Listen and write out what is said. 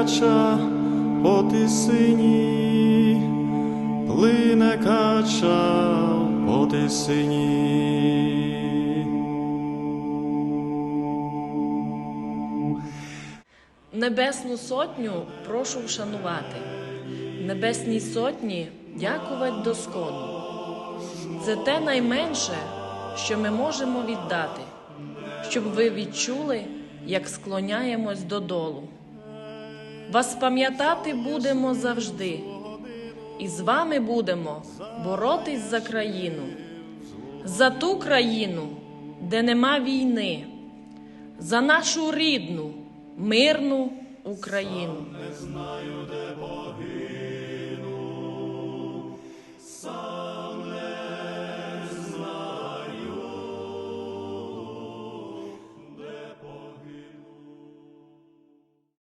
кача по тисині, плине кача по тисині. Небесну сотню прошу вшанувати. Небесній сотні дякувати доскону. Це те найменше, що ми можемо віддати, щоб ви відчули, як склоняємось додолу. Вас пам'ятати будемо завжди, і з вами будемо боротись за країну, за ту країну, де нема війни, за нашу рідну, мирну Україну. Не знаю, де боги